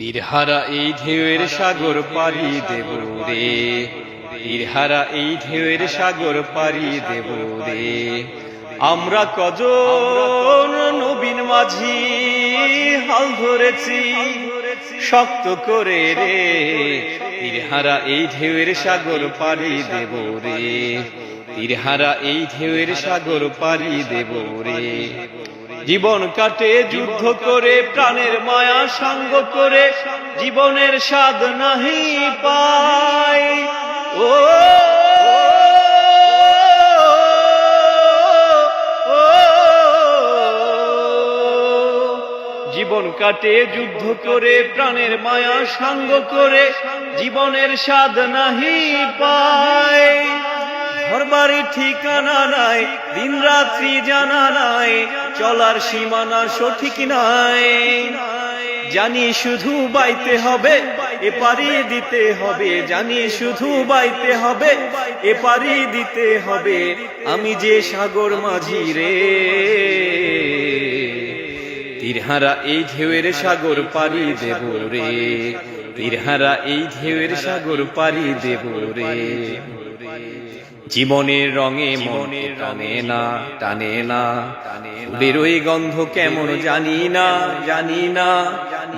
তীরহারা এই ঢেউয়ের সাগর পাড়ি দেব রে। তীরহারা এই ঢেউয়ের সাগর পাড়ি দেব রে। আমরা কজন নবীন মাঝি, হাল ধরেছি, শক্ত করে রে। তীরহারা এই ঢেউয়ের সাগর পাড়ি দেব রে। তীরহারা এই ঢেউয়ের সাগর পাড়ি দেব রে। জীবন কাটে, যুদ্ধ করে, প্রাণের মায়া সঙ্গ করে, জীবনের স্বাদ নাহি পায়। ও জীবন কাটে, যুদ্ধ করে, প্রাণের মায়া সঙ্গ করে, জীবনের স্বাদ নাহি পায়। ঘর ঠিকানা নাই দিন রাত্রি জানা নাই, চলার সীমানা সঠিক নাই। জানি শুধু বাইতে হবে, এ পারি দিতে হবে, জানি শুধু বাইতে হবে, এ পারি দিতে হবে, আমি যে সাগর মাঝি রে। তীরহারা এই ঢেউয়ের সাগর পারি দেব রে। তীরহারা এই ঢেউয়ের সাগর পারি দেব রে। জীবনের রঙে মনের টানে না টানে না। বেরোই গন্ধ কেমন জানি না জানি না।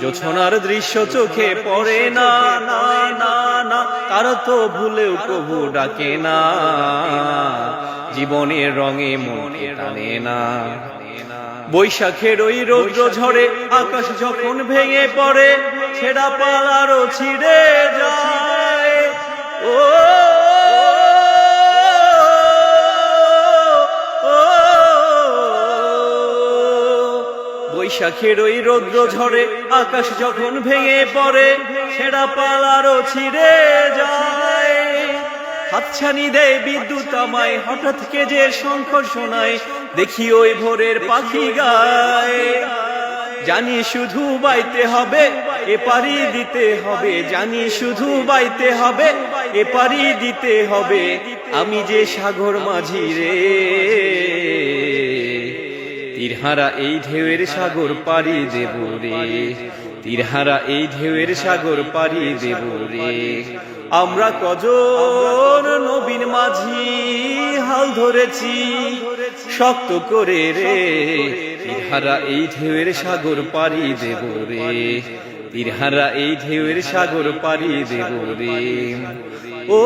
জোছনার দৃশ্য চোখে পড়ে না না না না। তারা তো ভুলেও প্রভু ডাকে না। জীবনের রঙে মনে টানে না। বৈশাখের ওই রৌদ্র ঝরে আকাশ যখন ভেঙে পড়ে ছেড়া পালারও ছিঁড়ে যায় ও ও, বৈশাখের ওই রৌদ্র ঝরে আকাশ যখন ভেঙে পড়ে ছেড়া পালারও ছিঁড়ে যায় হাতছানি দেয় বিদ্যুৎ আমায় হঠাৎ কে যে শঙ্খ শোনায় দেখি ওই ভোরের পাখি গায়। জানি শুধু বাইতে হবে এ পারি দিতে হবে। জানি শুধু বাইতে হবে এ পারি দিতে হবে। আমি যে সাগর মাঝি রে। তীরহারা এই ঢেউয়ের সাগর পাড়ি দেব রে। তীরহারা এই ঢেউয়ের সাগর পাড়ি দেব রে। আমরা কজন নবীন মাঝি হাল ধরেছি, শক্ত করে রে। তীরহারা এই ঢেউয়ের সাগর পাড়ি দেব রে। তীরহারা এই ঢেউয়ের সাগর পাড়ি দেব রে। ও